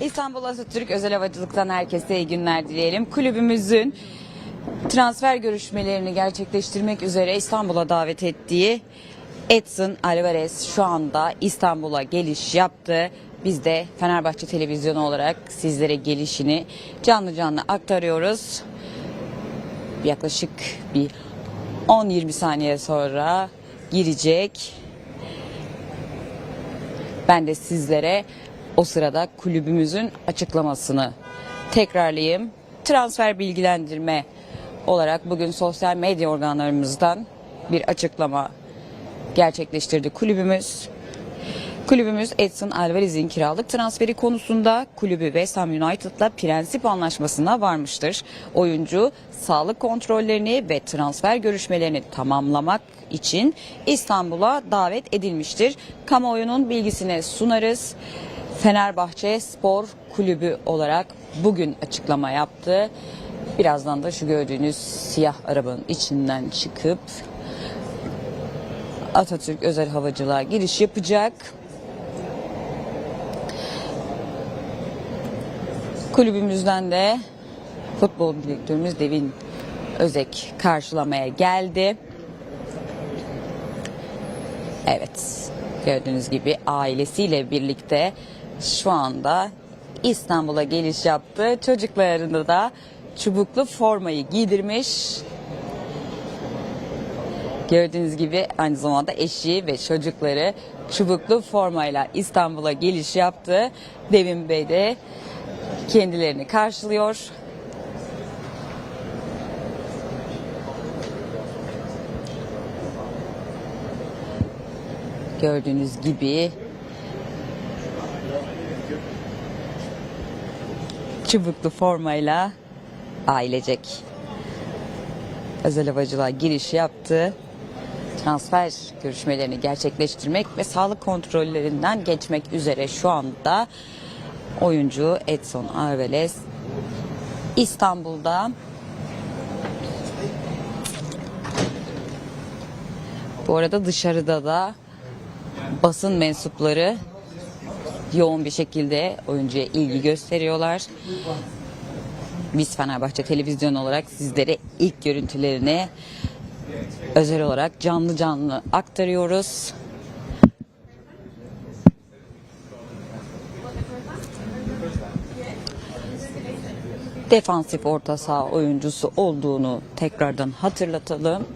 İstanbul Atatürk Özel Havacılık'tan herkese iyi günler dileyelim. Kulübümüzün transfer görüşmelerini gerçekleştirmek üzere İstanbul'a davet ettiği Edson Alvarez şu anda İstanbul'a geliş yaptı. Biz de Fenerbahçe Televizyonu olarak sizlere gelişini canlı canlı aktarıyoruz. Yaklaşık bir 10-20 saniye sonra girecek. Ben de sizlere o sırada kulübümüzün açıklamasını tekrarlayayım. Transfer bilgilendirme olarak bugün sosyal medya organlarımızdan bir açıklama gerçekleştirdi kulübümüz. Kulübümüz Edson Alvarez'in kiralık transferi konusunda kulübü West Ham United'la prensip anlaşmasına varmıştır. Oyuncu sağlık kontrollerini ve transfer görüşmelerini tamamlamak için İstanbul'a davet edilmiştir. Kamuoyunun bilgisine sunarız. Fenerbahçe Spor Kulübü olarak bugün açıklama yaptı. Birazdan da şu gördüğünüz siyah arabanın içinden çıkıp Atatürk Özel Havacılığa giriş yapacak. Kulübümüzden de futbol direktörümüz Devin Özek karşılamaya geldi. Evet, gördüğünüz gibi ailesiyle birlikte şu anda İstanbul'a geliş yaptı. Çocuklarını da çubuklu formayı giydirmiş. Gördüğünüz gibi aynı zamanda eşi ve çocukları çubuklu formayla İstanbul'a geliş yaptı. Devin Bey de kendilerini karşılıyor. Gördüğünüz gibi çubuklu formayla ailecek özel havacılığa giriş yaptı. Transfer görüşmelerini gerçekleştirmek ve sağlık kontrollerinden geçmek üzere şu anda oyuncu Edson Alvarez İstanbul'da Bu arada dışarıda da basın mensupları yoğun bir şekilde oyuncuya ilgi gösteriyorlar. Biz Fenerbahçe Televizyon olarak sizlere ilk görüntülerini özel olarak canlı canlı aktarıyoruz. Defansif orta saha oyuncusu olduğunu tekrardan hatırlatalım.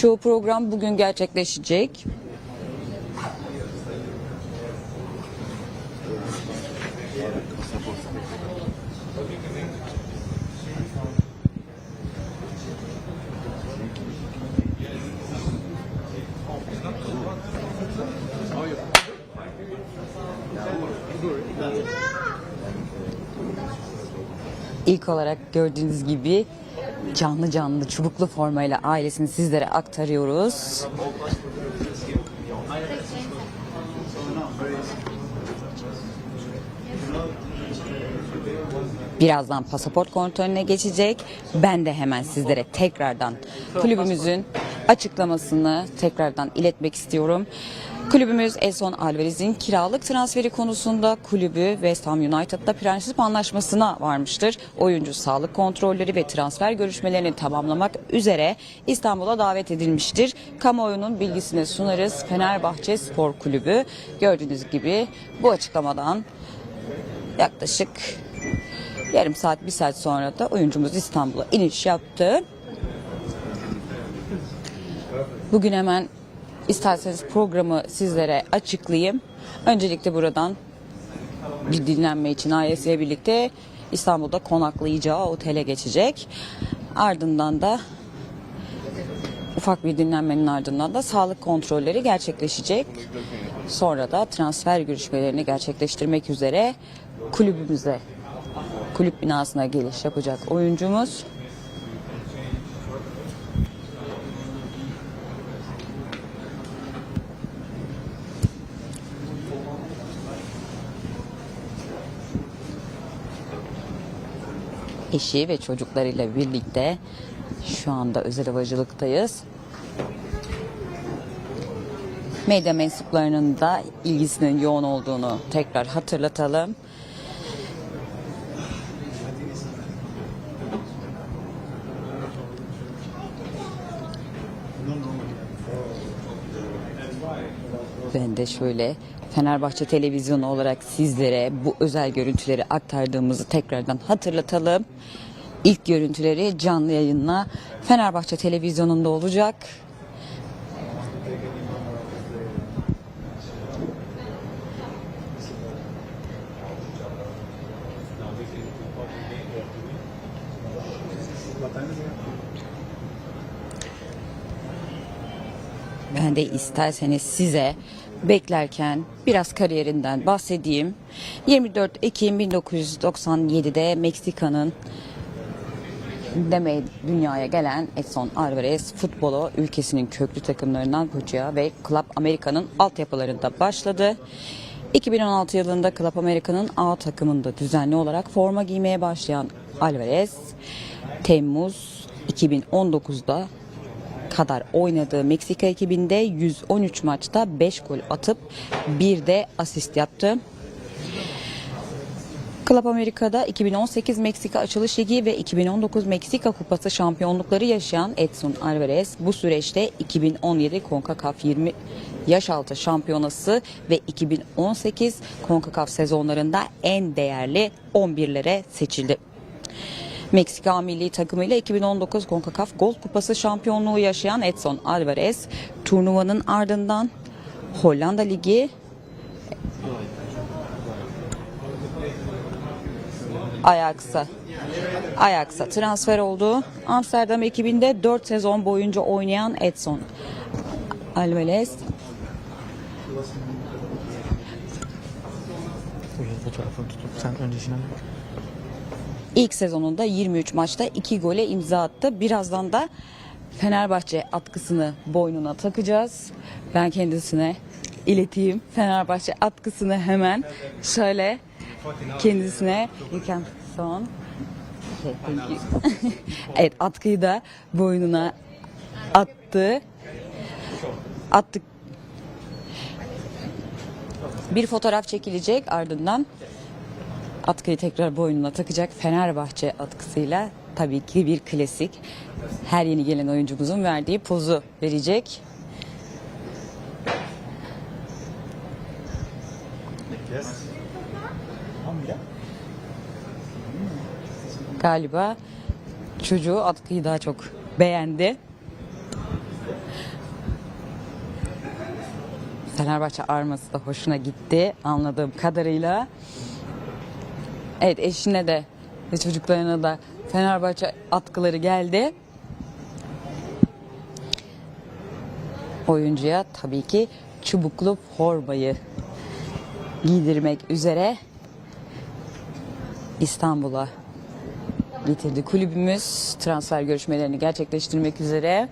Çoğu program bugün gerçekleşecek. İlk olarak gördüğünüz gibi canlı canlı çubuklu formayla ailesini sizlere aktarıyoruz. Birazdan pasaport kontrolüne geçecek. Ben de hemen sizlere tekrardan kulübümüzün açıklamasını tekrardan iletmek istiyorum. Kulübümüz Edson Alvarez'in kiralık transferi konusunda kulübü West Ham United'la prensip anlaşmasına varmıştır. Oyuncu sağlık kontrolleri ve transfer görüşmelerini tamamlamak üzere İstanbul'a davet edilmiştir. Kamuoyunun bilgisine sunarız. Fenerbahçe Spor Kulübü gördüğünüz gibi bu açıklamadan yaklaşık yarım saat bir saat sonra da oyuncumuz İstanbul'a iniş yaptı. Bugün hemen isterseniz programı sizlere açıklayayım. Öncelikle buradan bir dinlenme için ailesiyle birlikte İstanbul'da konaklayacağı otele geçecek. Ardından da ufak bir dinlenmenin ardından da sağlık kontrolleri gerçekleşecek. Sonra da transfer görüşmelerini gerçekleştirmek üzere kulübümüze, kulüp binasına geliş yapacak oyuncumuz. eşi ve çocuklarıyla birlikte şu anda özel havacılıktayız. Medya mensuplarının da ilgisinin yoğun olduğunu tekrar hatırlatalım. Ben de şöyle Fenerbahçe Televizyonu olarak sizlere bu özel görüntüleri aktardığımızı tekrardan hatırlatalım. İlk görüntüleri canlı yayınla Fenerbahçe Televizyonu'nda olacak. Ben de isterseniz size beklerken biraz kariyerinden bahsedeyim. 24 Ekim 1997'de Meksika'nın demeye dünyaya gelen Edson Alvarez futbolu ülkesinin köklü takımlarından Puccia ve Club Amerika'nın altyapılarında başladı. 2016 yılında Club Amerika'nın A takımında düzenli olarak forma giymeye başlayan Alvarez, Temmuz 2019'da kadar oynadığı Meksika ekibinde 113 maçta 5 gol atıp bir de asist yaptı. Club Amerika'da 2018 Meksika Açılış Ligi ve 2019 Meksika Kupası şampiyonlukları yaşayan Edson Alvarez bu süreçte 2017 CONCACAF 20 yaş altı şampiyonası ve 2018 CONCACAF sezonlarında en değerli 11'lere seçildi. Meksika milli takımıyla 2019 CONCACAF Gold Kupası şampiyonluğu yaşayan Edson Alvarez turnuvanın ardından Hollanda Ligi Ajax'a Ajax'a transfer oldu. Amsterdam ekibinde 4 sezon boyunca oynayan Edson Alvarez fotoğrafını tutup sen öncesine bak. İlk sezonunda 23 maçta 2 gole imza attı. Birazdan da Fenerbahçe atkısını boynuna takacağız. Ben kendisine ileteyim. Fenerbahçe atkısını hemen şöyle kendisine you son. Evet atkıyı da boynuna attı. Attık. Bir fotoğraf çekilecek ardından atkıyı tekrar boynuna takacak Fenerbahçe atkısıyla tabii ki bir klasik. Her yeni gelen oyuncumuzun verdiği pozu verecek. Galiba çocuğu atkıyı daha çok beğendi. Fenerbahçe arması da hoşuna gitti anladığım kadarıyla. Evet eşine de ve çocuklarına da Fenerbahçe atkıları geldi. Oyuncuya tabii ki çubuklu formayı giydirmek üzere İstanbul'a getirdi. Kulübümüz transfer görüşmelerini gerçekleştirmek üzere.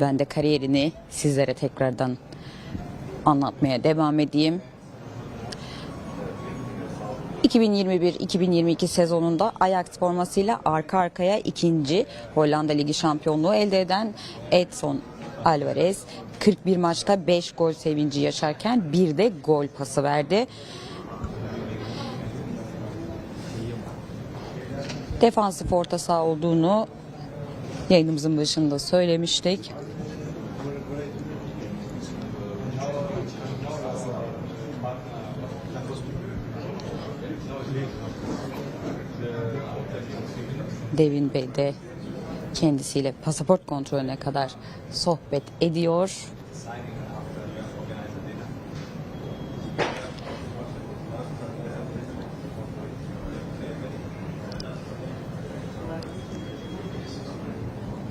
Ben de kariyerini sizlere tekrardan anlatmaya devam edeyim. 2021-2022 sezonunda Ajax formasıyla arka arkaya ikinci Hollanda Ligi şampiyonluğu elde eden Edson Alvarez 41 maçta 5 gol sevinci yaşarken bir de gol pası verdi. Defansif orta saha olduğunu yayınımızın başında söylemiştik. Devin Bey de kendisiyle pasaport kontrolüne kadar sohbet ediyor.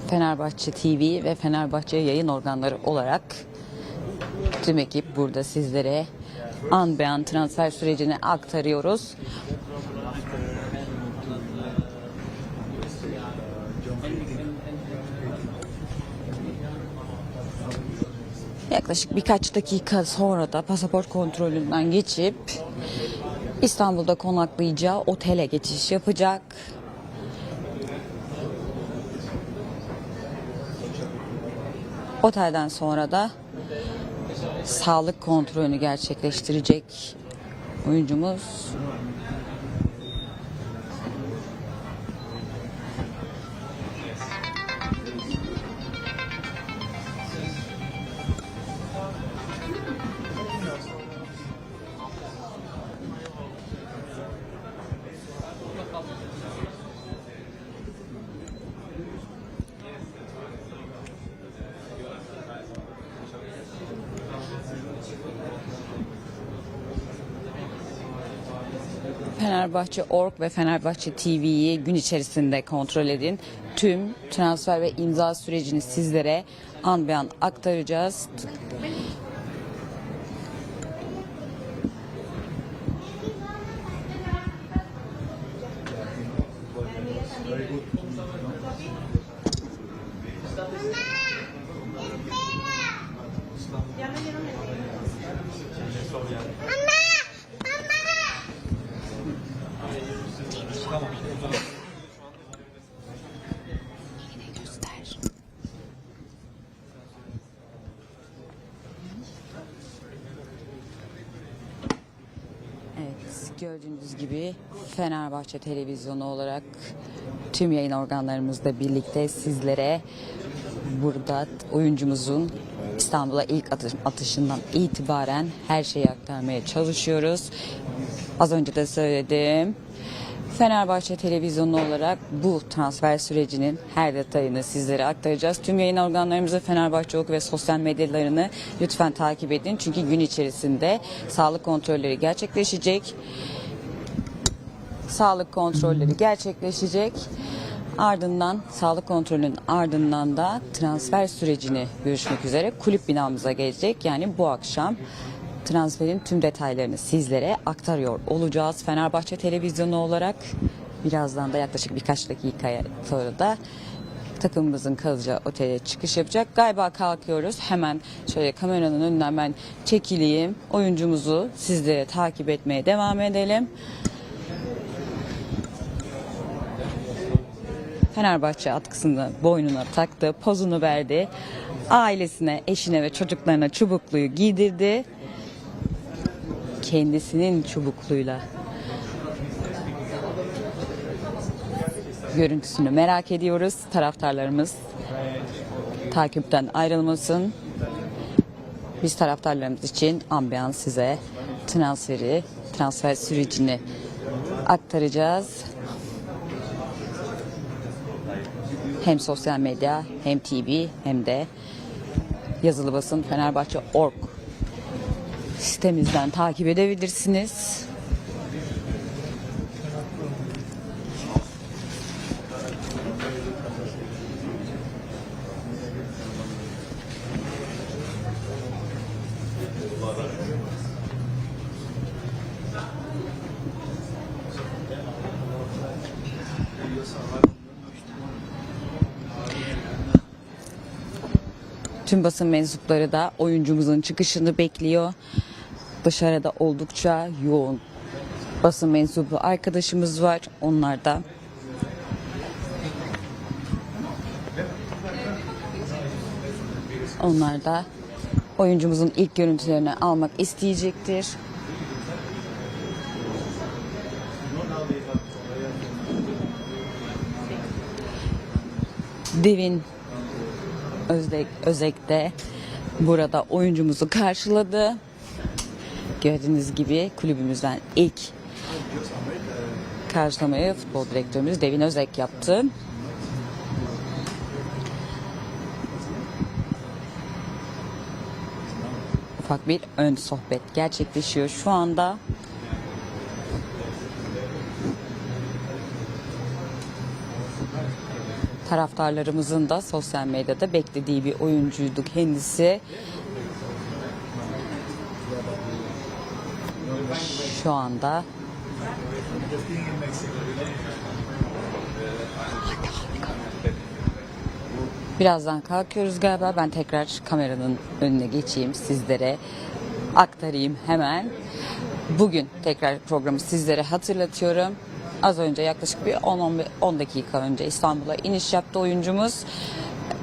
Fenerbahçe TV ve Fenerbahçe yayın organları olarak tüm ekip burada sizlere an be an transfer sürecini aktarıyoruz. Yaklaşık birkaç dakika sonra da pasaport kontrolünden geçip İstanbul'da konaklayacağı otele geçiş yapacak. Otelden sonra da sağlık kontrolünü gerçekleştirecek oyuncumuz. Fenerbahçe Org ve Fenerbahçe TV'yi gün içerisinde kontrol edin. Tüm transfer ve imza sürecini sizlere an be an aktaracağız. Göster. Gördüğünüz gibi Fenerbahçe Televizyonu olarak tüm yayın organlarımızla birlikte sizlere burada oyuncumuzun İstanbul'a ilk atış- atışından itibaren her şeyi aktarmaya çalışıyoruz. Az önce de söyledim. Fenerbahçe Televizyonu olarak bu transfer sürecinin her detayını sizlere aktaracağız. Tüm yayın organlarımızı Fenerbahçe Oku ve sosyal medyalarını lütfen takip edin. Çünkü gün içerisinde sağlık kontrolleri gerçekleşecek. Sağlık kontrolleri gerçekleşecek. Ardından sağlık kontrolünün ardından da transfer sürecini görüşmek üzere kulüp binamıza gelecek. Yani bu akşam transferin tüm detaylarını sizlere aktarıyor olacağız. Fenerbahçe televizyonu olarak birazdan da yaklaşık birkaç dakikaya sonra da takımımızın kalacağı otele çıkış yapacak. Galiba kalkıyoruz. Hemen şöyle kameranın önünden ben çekileyim. Oyuncumuzu sizlere takip etmeye devam edelim. Fenerbahçe atkısını boynuna taktı, pozunu verdi. Ailesine, eşine ve çocuklarına çubukluyu giydirdi. Kendisinin çubukluyla görüntüsünü merak ediyoruz. Taraftarlarımız takipten ayrılmasın. Biz taraftarlarımız için ambiyans size transferi, transfer sürecini aktaracağız. Hem sosyal medya, hem TV, hem de yazılı basın Fenerbahçe.org sitemizden takip edebilirsiniz. Tüm basın mensupları da oyuncumuzun çıkışını bekliyor. Dışarıda oldukça yoğun basın mensubu arkadaşımız var. Onlar da onlar da oyuncumuzun ilk görüntülerini almak isteyecektir. Devin Özek, Özek de burada oyuncumuzu karşıladı. Gördüğünüz gibi kulübümüzden ilk karşılamayı futbol direktörümüz Devin Özek yaptı. Ufak bir ön sohbet gerçekleşiyor şu anda. taraftarlarımızın da sosyal medyada beklediği bir oyuncuydu kendisi. Şu anda Birazdan kalkıyoruz galiba. Ben tekrar kameranın önüne geçeyim sizlere aktarayım hemen. Bugün tekrar programı sizlere hatırlatıyorum. Az önce yaklaşık bir 10-10 10 dakika önce İstanbul'a iniş yaptı oyuncumuz.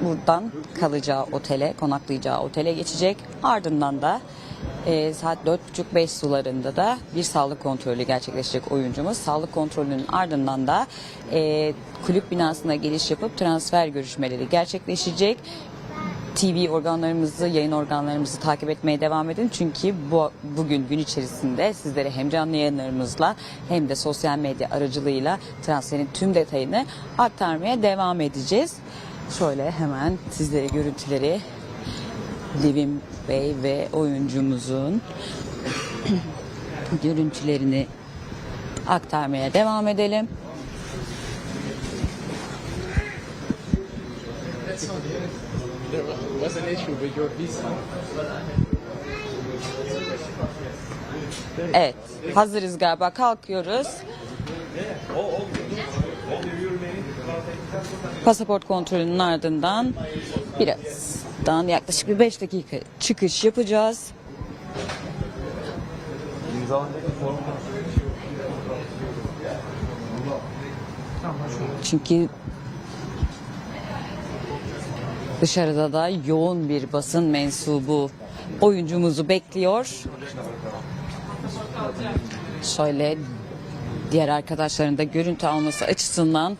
Buradan kalacağı otele, konaklayacağı otele geçecek. Ardından da e, saat 4.30-5 sularında da bir sağlık kontrolü gerçekleşecek oyuncumuz. Sağlık kontrolünün ardından da e, kulüp binasına geliş yapıp transfer görüşmeleri gerçekleşecek. TV organlarımızı, yayın organlarımızı takip etmeye devam edin. Çünkü bu bugün gün içerisinde sizlere hem canlı yayınlarımızla hem de sosyal medya aracılığıyla transferin tüm detayını aktarmaya devam edeceğiz. Şöyle hemen sizlere görüntüleri Levim Bey ve oyuncumuzun görüntülerini aktarmaya devam edelim. Evet, hazırız galiba. Kalkıyoruz. Pasaport kontrolünün ardından birazdan yaklaşık bir 5 dakika çıkış yapacağız. Çünkü dışarıda da yoğun bir basın mensubu oyuncumuzu bekliyor. Şöyle diğer arkadaşların da görüntü alması açısından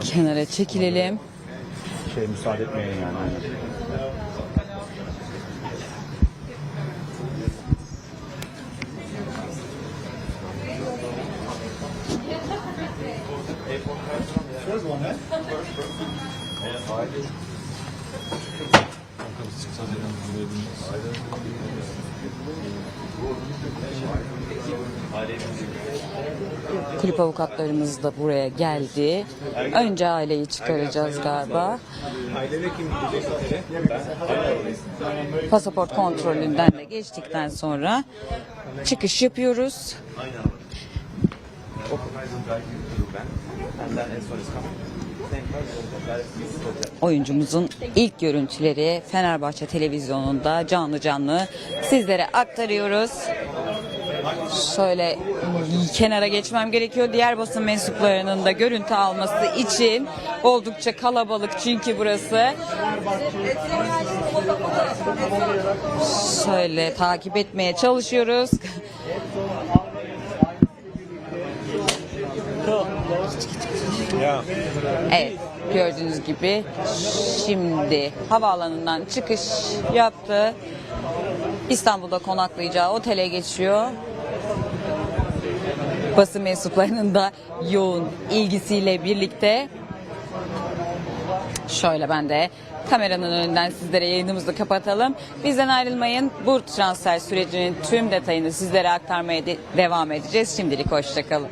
kenara çekilelim. Şey müsaade etmeyin yani. Kulüp avukatlarımız da buraya geldi. Önce aileyi çıkaracağız galiba. Pasaport kontrolünden de geçtikten sonra çıkış yapıyoruz. Oyuncumuzun ilk görüntüleri Fenerbahçe televizyonunda canlı canlı sizlere aktarıyoruz. Şöyle kenara geçmem gerekiyor. Diğer basın mensuplarının da görüntü alması için oldukça kalabalık çünkü burası. Şöyle takip etmeye çalışıyoruz. Evet gördüğünüz gibi şimdi havaalanından çıkış yaptı. İstanbul'da konaklayacağı otele geçiyor. Basın mensuplarının da yoğun ilgisiyle birlikte şöyle ben de kameranın önünden sizlere yayınımızı kapatalım. Bizden ayrılmayın. Bu transfer sürecinin tüm detayını sizlere aktarmaya de- devam edeceğiz. Şimdilik hoşçakalın.